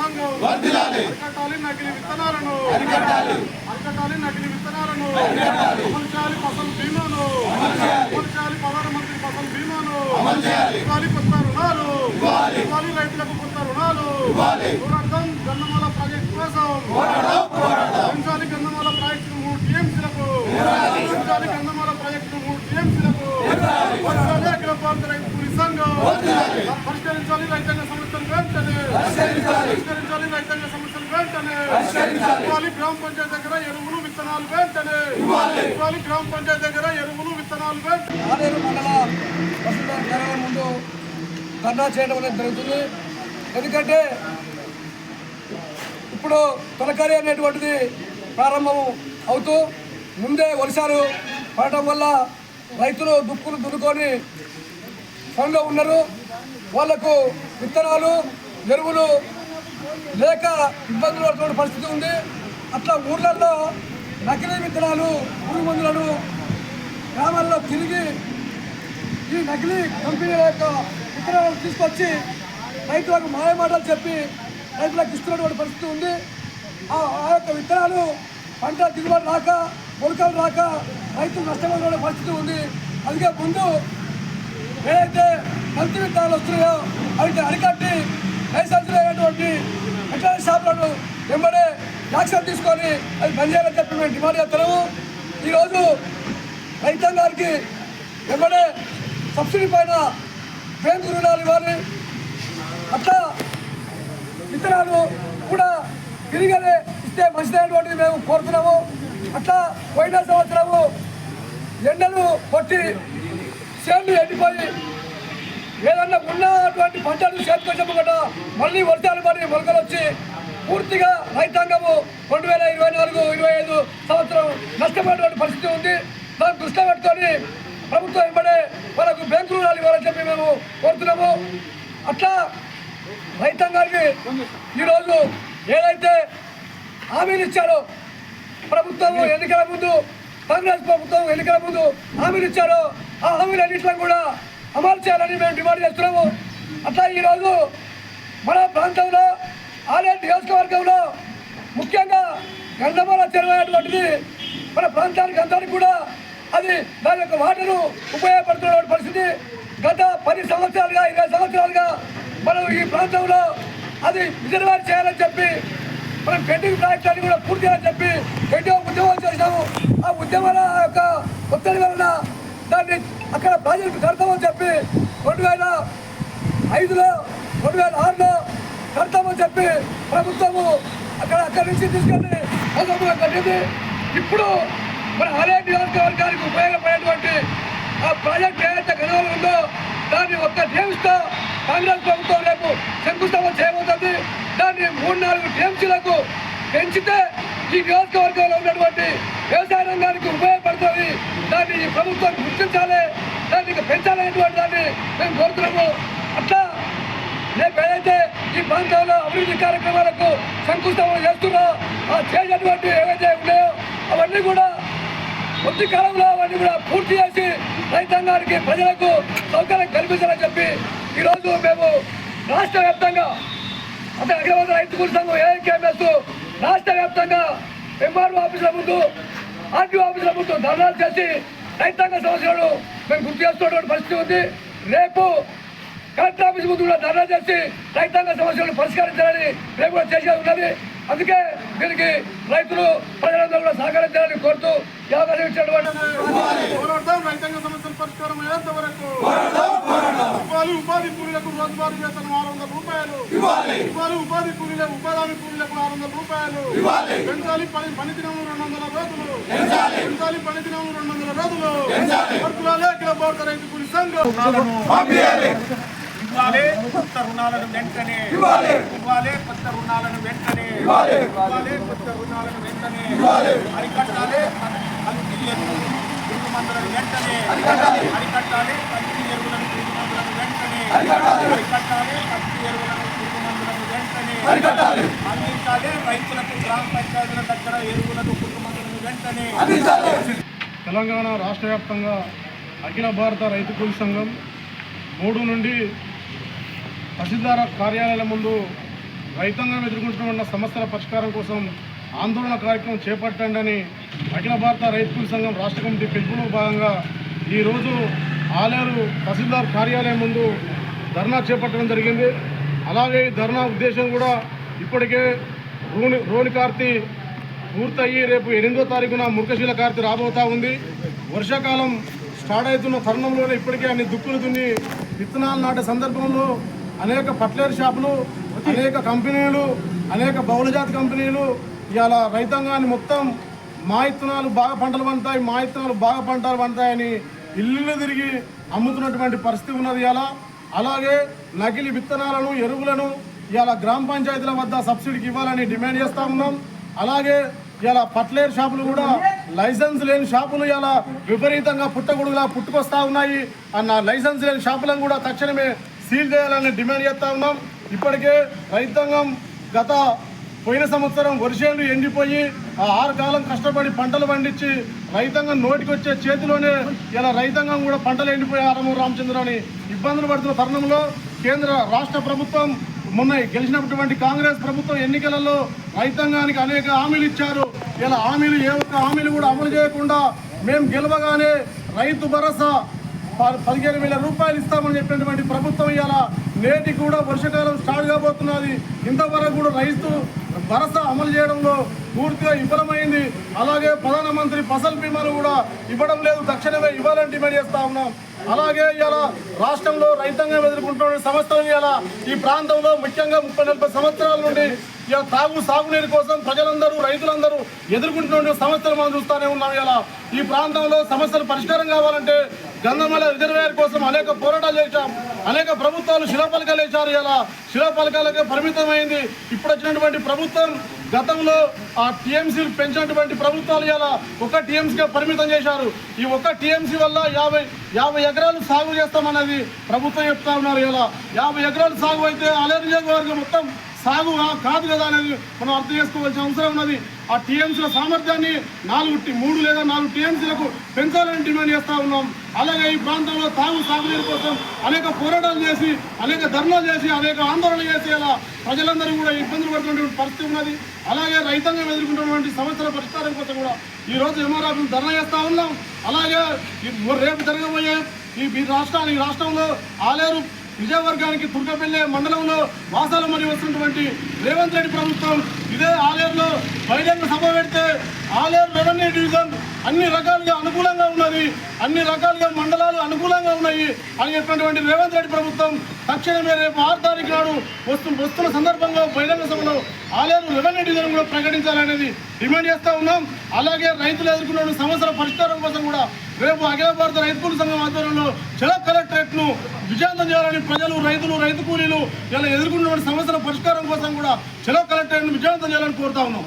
అరికట్టాలి నకిలీ విత్తనాలను. అరికట్టాలి. నకిలీ విత్తనాలను. అమలు చేయాలి ఫసల్ బీమాను. అమలు చేయాలి. ప్రధానమంత్రి ఫసల్ బీమాను. ఇవ్వాలి కొత్త రుణాలు. ఇవ్వాలి. రైతులకు కొత్త రుణాలు. పోరాడదాం గన్నమాల ప్రాజెక్టు కోసం గన్నమాల ప్రాజెక్టు మూడు టీఎంసీలకు పెంచాలి గన్నమాల ప్రాజెక్టు మూడు టీఎంసీలకు భారత రైతు కూలీ సంఘం పరిష్కరించాలి రైతాంగ సమస్యలు వెంటనే. పరిష్కరించాలి. రైతాంగ సమస్యలు వెంటనే. ఇవ్వాలి గ్రామ పంచాయతీ దగ్గర ఎరువులు విత్తనాలు వెంటనే. ఇవ్వాలి. గ్రామ పంచాయతీ దగ్గర ఎరువులు విత్తనాలు వెంటనే. ఆలేరు మండల కార్యాలయం ముందు ధర్నా చేయడం అనేది జరుగుతుంది. ఎందుకంటే ఇప్పుడు తొలకరి అనేటువంటిది ప్రారంభం అవుతూ ముందే వర్షాలు పడటం వల్ల రైతులు దుక్కులు దున్నుకొని పనిలో ఉన్నారు. వాళ్ళకు విత్తనాలు ఎరువులు లేక ఇబ్బందులు పడుతున్న పరిస్థితి ఉంది. అట్లా ఊర్లలో నకిలీ విత్తనాలు పురుగు మందులను గ్రామాల్లో తిరిగి ఈ నకిలీ కంపెనీల యొక్క విత్తనాలను తీసుకొచ్చి రైతులకు మాయమాటలు చెప్పి రైతులకు ఇస్తున్నటువంటి పరిస్థితి ఉంది. ఆ ఆ యొక్క విత్తనాలు పంట దిగుబడి రాక మొలకలు రాక రైతులు నష్టపోయిన పరిస్థితి ఉంది. అందుకే ముందు ఏదైతే మంత్రి విత్తనాలు వస్తున్నాయో వాటిని అరికట్టి లైసెన్స్ లేనటువంటి వెటనరీ షాపులను వెంబడే యాక్షన్ తీసుకొని అది బంద్ చేయాలని చెప్పి మేము డిమాండ్ చేస్తున్నాము. ఈరోజు రైతాంగానికి వెంబడే సబ్సిడీ పైన బ్యాంకు రుణాలు ఇవ్వాలి. అట్లా విత్తనాలు కూడా తిరిగనే ఇస్తే మంచిదైనటువంటిది మేము కోరుతున్నాము. అట్లా పోయిన సంవత్సరము ఎండలు కొట్టి చేళ్ళు ఎండిపోయి ఏదన్నా ఉన్నటువంటి పంటలు చేతికొచ్చాము కదా మళ్ళీ వర్షాలు పడి మొలకలు వచ్చి పూర్తిగా రైతాంగము రెండు వేల ఇరవై నాలుగు ఇరవై ఐదు సంవత్సరం నష్టపోయినటువంటి పరిస్థితి ఉంది. దాన్ని దృష్టిలో పెట్టుకొని ప్రభుత్వం వెంబడే వాళ్ళకు బ్యాంకు రుణాలు ఇవ్వాలని చెప్పి మేము కోరుతున్నాము. అట్లా రైతాంగానికి ఈరోజు ఏదైతే హామీలు ఇచ్చారో ప్రభుత్వం ఎన్నికల ముందు కాంగ్రెస్ ప్రభుత్వం ఎన్నికల ముందు హామీలు ఇచ్చారో ఆ హామీలన్నింటిలో కూడా అమలు చేయాలని మేము డిమాండ్ చేస్తున్నాము. అట్లా ఈరోజు మన ప్రాంతంలో ఆలయ నియోజకవర్గంలో ముఖ్యంగా గంధమాల చెరువు అనేటువంటిది మన ప్రాంతానికి అందరికీ కూడా అది దాని యొక్క వాటరు ఉపయోగపడుతున్న పరిస్థితి. గత పది సంవత్సరాలుగా ఇరవై సంవత్సరాలుగా మనం ఈ ప్రాంతంలో అది రిజర్వాయర్ చేయాలని చెప్పి మనం పెండింగ్ ప్రాజెక్టులన్నీ కూడా పూర్తి చేయాలని చెప్పి ఎన్నో ఉద్యమాలు చేసినాము. ఆ ఉద్యమాల యొక్క ఒత్తిడి వలన దాన్ని అక్కడ ప్రాజెక్టు కడతామని చెప్పి రెండు వేల ఐదులో రెండు వేల ఆరులో కడతామని చెప్పి ప్రభుత్వము అక్కడ అక్కడి నుంచి తీసుకెళ్ళి అసలు కట్టింది. ఇప్పుడు మన ఆలయ నియోజకవర్గానికి ఉపయోగపడేటువంటి ఆ ప్రాజెక్ట్ ఏదైతే గడవలు ఉందో దాన్ని ఒక్క టీఎంస్తో కాంగ్రెస్ ప్రభుత్వం రేపు శంకుస్థాపన చేయబోతుంది. దాన్ని మూడు నాలుగు టీఎంసీలకు పెంచితే ఈ నియోజకవర్గంలో ఉన్నటువంటి వ్యవసాయ రంగానికి ఉపయోగపడుతుంది దాన్ని ఈ ప్రభుత్వం గుర్తించాలి దాన్ని ఇంకా పెంచాలనేటువంటి దాన్ని మేము కోరుతున్నాము అట్లా రేపు ఏదైతే ఈ ప్రాంతంలో అభివృద్ధి కార్యక్రమాలకు శంకుస్థాపన చేస్తున్నా ఆ చేసినటువంటి ఏవైతే ఉన్నాయో అవన్నీ కూడా కొద్ది కాలంలో అవన్నీ కూడా పూర్తి చేసి రైతాంగానికి ప్రజలకు సౌకర్యం కల్పించాలని చెప్పి ఈరోజు మేము రాష్ట్ర వ్యాప్తంగా అంటే అఖిలవంత రైతు కూలి సంఘం ఏఐకేఎంఎస్ రాష్ట్ర వ్యాప్తంగా ఎంఆర్ఓ ఆఫీసుల ముందు ఆర్టీఓ ఆఫీసుల ముందు ధర్నాలు చేసి రైతాంగ సమస్యలను మేము గుర్తు చేస్తున్నటువంటి పరిస్థితి ఉంది. రేపు కలెక్టర్ ఆఫీస్ ముందు కూడా ధర్నా చేసి రైతాంగ సమస్యలను పరిష్కరించాలని రేపు కూడా చేసేది ఉన్నది. అందుకే దీనికి రైతులు ప్రజలందరూ కూడా సహకరించాలని కోరుతూ అవకాశం ఇచ్చినటువంటి పోరాడదాం రైతాంగ సమస్యల పరిష్కారం అయ్యేంత వరకు ఇవ్వాలి ఉపాధి కూలీలకు రోజువారీ వేతనం ఆరు వందల రూపాయలు. ఇవ్వాలి. ఉపాధి కూలీలకు ఉపాధి కూలీలకు ఆరు వందల రూపాయలు. పెంచాలి పని పని దినము రెండు వందల రోజులు. పెంచాలి. పని దినము రెండు వందల రోజులు. వర్కులాలే అఖిల భారత రైతు కూలి సంఘం. ఇవ్వాలి. కొత్త రుణాలను వెంటనే ఇవ్వాలి. కొత్త రుణాలను వెంటనే ఇవ్వాలి. కొత్త రుణాలను వెంటనే అరికట్టాలి. కల్తీ ఎరువులు పురుగు మందులను వెంటనే అరికట్టాలి. కల్తీ ఎరువులను పురుగు మందులను వెంటనే అరికట్టాలి. కల్తీ ఎరువులను పురుగు మందులను వెంటనే అందించాలి. రైతులకు గ్రామ పంచాయతీల దగ్గర ఎరువులను పురుగు మందులను వెంటనే తెలంగాణ రాష్ట్ర వ్యాప్తంగా అఖిల భారత రైతు కూలి సంఘం మూడు నుండి తహసీల్దార్ కార్యాలయాల ముందు రైతాంగం ఎదుర్కొంటున్న సమస్యల పరిష్కారం కోసం ఆందోళన కార్యక్రమం చేపట్టండి అఖిల భారత రైతు సంఘం రాష్ట్ర కమిటీ పిలుపులో భాగంగా ఈరోజు ఆలేరు తహసీల్దార్ కార్యాలయం ముందు ధర్నా చేపట్టడం జరిగింది. అలాగే ధర్నా ఉద్దేశం కూడా ఇప్పటికే రోని రోని కార్తీ పూర్తయ్యి రేపు ఎనిమిదో తారీఖున మురుకశీల కార్తీ రాబోతా ఉంది. వర్షాకాలం స్టార్ట్ అవుతున్న తరుణంలోనే ఇప్పటికే అన్ని దుక్కులు దున్ని విత్తనాలు నాటే సందర్భంలో అనేక ఫర్టిలైజర్ షాపులు అనేక కంపెనీలు అనేక బహుళజాతి కంపెనీలు ఇవాళ రైతాంగాన్ని మొత్తం మా ఇత్తనాలు బాగా పంటలు పండుతాయి మా ఇత్తనాలు బాగా పంటలు పండుతాయని ఇల్లు తిరిగి అమ్ముతున్నటువంటి పరిస్థితి ఉన్నది ఇలా అలాగే నకిలీ విత్తనాలను ఎరువులను ఇలా గ్రామ పంచాయతీల వద్ద సబ్సిడీకి ఇవ్వాలని డిమాండ్ చేస్తా ఉన్నాం. అలాగే ఇలా ఫర్టిలైజర్ షాపులు కూడా లైసెన్స్ లేని షాపులు ఇలా విపరీతంగా పుట్టగొడుగులా పుట్టుకొస్తా ఉన్నాయి. అన్న లైసెన్స్ లేని షాపులను కూడా తక్షణమే సీల్ చేయాలని డిమాండ్ చేస్తా ఉన్నాం. ఇప్పటికే రైతాంగం గత పోయిన సంవత్సరం వర్షాలు ఎండిపోయి ఆ ఆరు కాలం కష్టపడి పంటలు పండించి రైతాంగం నోటికి వచ్చే చేతిలోనే ఇలా రైతాంగం కూడా పంటలు ఎండిపోయి ఆరమూరు రామచంద్రని ఇబ్బందులు పడుతున్న తరుణంలో కేంద్ర రాష్ట్ర ప్రభుత్వం మొన్న గెలిచినటువంటి కాంగ్రెస్ ప్రభుత్వం ఎన్నికలలో రైతాంగానికి అనేక హామీలు ఇచ్చారు. ఇలా హామీలు ఏ ఒక్క హామీలు కూడా అమలు చేయకుండా మేము గెలవగానే రైతు భరోసా పదిహేను వేల రూపాయలు ఇస్తామని చెప్పినటువంటి ప్రభుత్వం ఇవాళ నేటి కూడా వర్షాకాలం స్టార్ట్ కాబోతున్నది. ఇంతవరకు కూడా రైతు భరోసా అమలు చేయడంలో పూర్తిగా విఫలమైంది. అలాగే ప్రధానమంత్రి ఫసల్ బీమాలు కూడా ఇవ్వడం లేదు. తక్షణమే ఇవ్వాలని డిమాండ్ చేస్తా ఉన్నాం. అలాగే ఇవాళ రాష్ట్రంలో రైతాంగం ఎదుర్కొంటున్న సమస్యలు ఇవాళ ఈ ప్రాంతంలో ముఖ్యంగా ముప్పై నలభై సంవత్సరాల నుండి ఇవాళ తాగు సాగునీరు కోసం ప్రజలందరూ రైతులందరూ ఎదుర్కొంటున్న సమస్యలు మనం చూస్తూనే ఉన్నాం ఇలా ఈ ప్రాంతంలో సమస్యలు పరిష్కారం కావాలంటే గంధమల రిజర్వేయర్ కోసం అనేక పోరాటాలు చేశాం. అనేక ప్రభుత్వాలు శిలాపలకాలు వేశారు ఇలా శిలాపలకాలకే పరిమితమైంది. ఇప్పుడు వచ్చినటువంటి ప్రభుత్వం గతంలో ఆ టీఎంసీలు పెంచినటువంటి ప్రభుత్వాలు ఇలా ఒక టీఎంసీగా పరిమితం చేశారు. ఈ ఒక్క టీఎంసీ వల్ల యాభై యాభై ఎకరాలు సాగు చేస్తామన్నది ప్రభుత్వం చెప్తా ఉన్నారు ఇలా. యాభై ఎకరాలు సాగు అయితే అలేరు నియోజకవర్గం మొత్తం సాగు కాదు కదా అనేది మనం అర్థం చేసుకోవాల్సిన అవసరం ఉన్నది. ఆ టీఎంసీల సామర్థ్యాన్ని నాలుగు మూడు లేదా నాలుగు టీఎంసీలకు పెంచాలని డిమాండ్ చేస్తూ ఉన్నాం. అలాగే ఈ ప్రాంతంలో తాగు సాగునీరు కోసం అనేక పోరాటాలు చేసి అనేక ధర్నాలు చేసి అనేక ఆందోళనలు చేసి అలా ప్రజలందరూ కూడా ఇబ్బందులు పడుతున్నటువంటి పరిస్థితి ఉన్నది. అలాగే రైతాంగం ఎదుర్కొంటున్నటువంటి సమస్యల పరిష్కారం కోసం కూడా ఈ రోజు ఎంఆర్ఆఫ్ ధర్నా చేస్తూ ఉన్నాం. అలాగే రేపు జరగబోయే ఈ ఈ రాష్ట్రానికి రాష్ట్రంలో ఆలేరు విజయవర్గానికి దుర్గపల్లె మండలంలో వాసాలు మరి వస్తున్నటువంటి రేవంత్ రెడ్డి ప్రభుత్వం ఇదే ఆలయంలో బహిరంగ సభ పెడితే ఆలయం రెవెన్యూ డివిజన్ అన్ని రకాలుగా అనుకూలంగా ఉన్నది. అన్ని రకాలుగా మండలాలు అనుకూలంగా ఉన్నాయి అని చెప్పినటువంటి రేవంత్ రెడ్డి ప్రభుత్వం తక్షణమే రేపు ఆరు తారీఖు నాడు వస్తు వస్తున్న సందర్భంగా బహిరంగ సభలో ఆలయాలు రెవెన్యూ డివిజన్ కూడా ప్రకటించాలనేది డిమాండ్ చేస్తూ ఉన్నాం. అలాగే రైతులు ఎదుర్కొన్న సమస్యల పరిష్కారం కోసం కూడా రేపు అఖిల భారత రైతు కూలీ సంఘం ఆధ్వర్యంలో చలో కలెక్టరేట్ను చేయాలని ప్రజలు రైతులు రైతు కూలీలు ఇలా ఎదుర్కొన్న సమస్యల పరిష్కారం కోసం కూడా చలో కలెక్టరేట్ను విజయవంతం చేయాలని కోరుతా ఉన్నాం.